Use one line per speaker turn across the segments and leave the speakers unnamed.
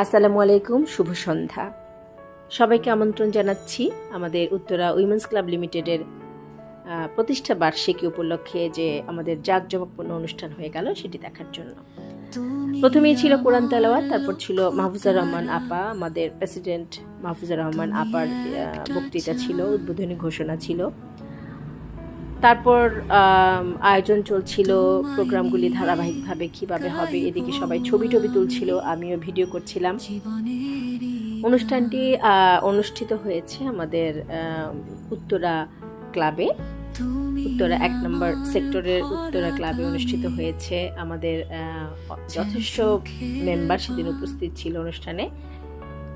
আসসালামু আলাইকুম, শুভ সন্ধ্যা। সবাইকে আমন্ত্রণ জানাচ্ছি আমাদের উত্তরা উইমেন্স ক্লাব লিমিটেডের প্রতিষ্ঠা বার্ষিকী উপলক্ষে যে আমাদের জাঁকজমকপূর্ণ অনুষ্ঠান হয়ে গেল সেটি দেখার জন্য। প্রথমেই ছিল কোরআন তেলাওয়াত, তারপর ছিল মাহফুজা রহমান আপা, আমাদের প্রেসিডেন্ট মাহফুজা রহমান আপার বক্তৃতা ছিল, উদ্বোধনী ঘোষণা ছিল। তারপর আয়োজন চলছিল প্রোগ্রামগুলি ধারাবাহিকভাবে কীভাবে হবে এদিকে সবাই ছবি টবি তুলছিল আমিও ভিডিও করছিলাম। অনুষ্ঠানটি অনুষ্ঠিত হয়েছে আমাদের উত্তরা ক্লাবে। উত্তরা এক নম্বর সেক্টরের উত্তরা ক্লাবে অনুষ্ঠিত হয়েছে আমাদের যথেষ্ট মেম্বার সেদিন উপস্থিত ছিল অনুষ্ঠানে।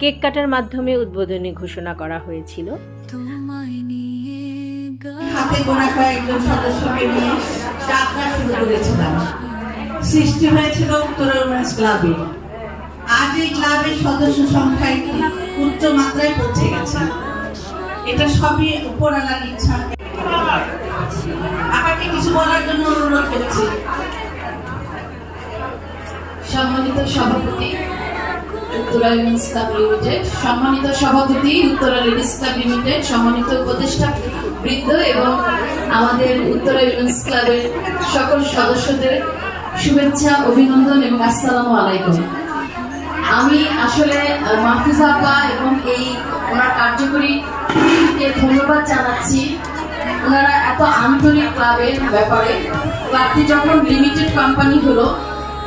কেক কাটার মাধ্যমে উদ্বোধনী ঘোষণা করা হয়েছিল।
কয়েকজন সদস্যকে নিয়ে যাত্রা শুরু করেছিলাম। সৃষ্টি হয়েছিল উত্তর উইমেন্স ক্লাবে। আজ এই ক্লাবের সদস্য উচ্চ মাত্রায় পৌঁছে গেছে। এটা সবই উপরালার ইচ্ছা। আমাকে কিছু বলার জন্য অনুরোধ করছি।
সম্মানিত সভাপতি, উত্তরা লিমিটেড। সম্মানিত সভাপতি, উত্তরা লেডিস ক্লাব লিমিটেড। সম্মানিত উপদেষ্টা বৃন্দ এবং আমাদের উত্তরা উইমেন্স ক্লাবের সকল সদস্যদের শুভেচ্ছা, অভিনন্দন এবং আসসালামু আলাইকুম। আমি আসলে মাহফুজা আপা এবং এই ওনার কার্যকরীকে ধন্যবাদ জানাচ্ছি। ওনারা এত আন্তরিক ক্লাবের ব্যাপারে। ক্লাবটি যখন লিমিটেড কোম্পানি হলো,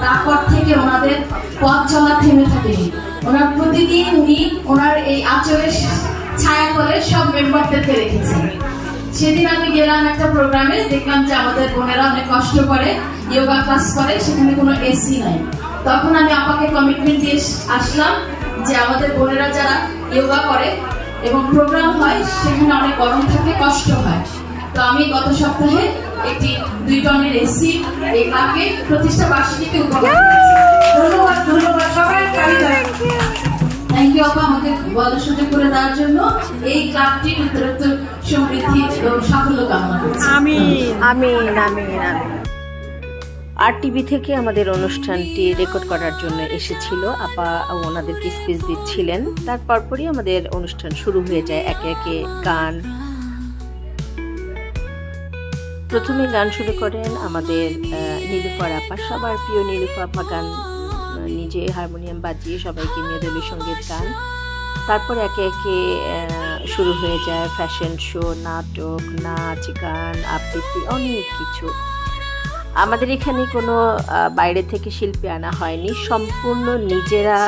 তারপর থেকে ওনাদের পথ চলা থেমে থাকেনি। ওনার প্রতিদিন উনি ওনার এই আচরের ছায়া করে সব মেম্বারদেরকে রেখেছেন সেদিন আমি গেলাম একটা প্রোগ্রামে, দেখলাম যে আমাদের বোনেরা অনেক কষ্ট করে যোগা ক্লাস করে, সেখানে কোনো এসি নাই। তখন আমি আপাকে কমিটমেন্ট দিয়ে আসলাম যে আমাদের বোনেরা যারা যোগা করে এবং প্রোগ্রাম হয়, সেখানে অনেক গরম থাকে, কষ্ট হয়। তো আমি গত সপ্তাহে একটি দুই টনের এসি এই ক্লাবকে প্রতিষ্ঠা বার্ষিকীতে উপহার
ধন্যবাদ ধন্যবাদ সবাই
সুযোগ করে দেওয়ার জন্য এই ক্লাবটির উত্তরোত্তর সমৃদ্ধি এবং সাফল্য কামনা করছি।
আমিন আমিন আমিন আর টিভি থেকে আমাদের অনুষ্ঠানটি রেকর্ড করার জন্য এসেছিল। আপা ওনাদেরকে স্পিচ দিচ্ছিলেন। তার পরপরই আমাদের অনুষ্ঠান শুরু হয়ে যায় একে একে গান। প্রথমে গান শুরু করেন আমাদের নীলুফার আপা। সবার প্রিয় নীলুফা আপা গান নিজে হারমোনিয়াম বাজিয়ে সবাইকে নিয়ে দলীয় সংগীত গান। তারপর একে একে শুরু হয়ে যায় ফ্যাশন শো নাটক, নাচ, গান, আবৃত্তি, অনেক কিছু। আমাদের এখানে কোনো বাইরে থেকে শিল্পী আনা হয়নি। সম্পূর্ণ নিজেরা